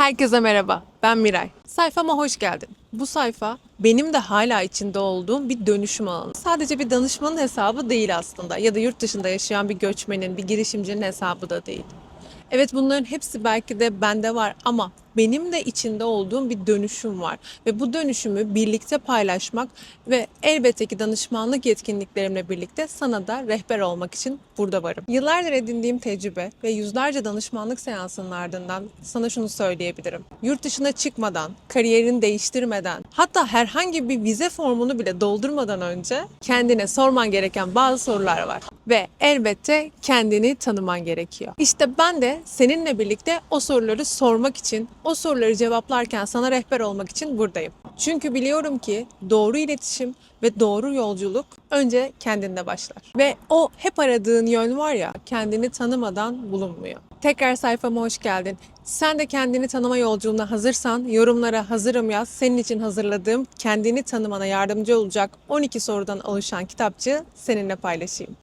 Herkese merhaba, ben Miray. Sayfama hoş geldin. Bu sayfa benim de hala içinde olduğum bir dönüşüm alanı. Sadece bir danışmanın hesabı değil aslında ya da yurt dışında yaşayan bir göçmenin, bir girişimcinin hesabı da değil. Evet bunların hepsi belki de bende var ama benim de içinde olduğum bir dönüşüm var ve bu dönüşümü birlikte paylaşmak ve elbette ki danışmanlık yetkinliklerimle birlikte sana da rehber olmak için burada varım. Yıllardır edindiğim tecrübe ve yüzlerce danışmanlık seansının ardından sana şunu söyleyebilirim. Yurt dışına çıkmadan, kariyerini değiştirmeden, hatta herhangi bir vize formunu bile doldurmadan önce kendine sorman gereken bazı sorular var ve elbette kendini tanıman gerekiyor. İşte ben de seninle birlikte o soruları sormak için, o soruları cevaplarken sana rehber olmak için buradayım. Çünkü biliyorum ki doğru iletişim ve doğru yolculuk önce kendinde başlar. Ve o hep aradığın yön var ya kendini tanımadan bulunmuyor. Tekrar sayfama hoş geldin. Sen de kendini tanıma yolculuğuna hazırsan yorumlara hazırım yaz. Senin için hazırladığım kendini tanımana yardımcı olacak 12 sorudan oluşan kitapçığı seninle paylaşayım.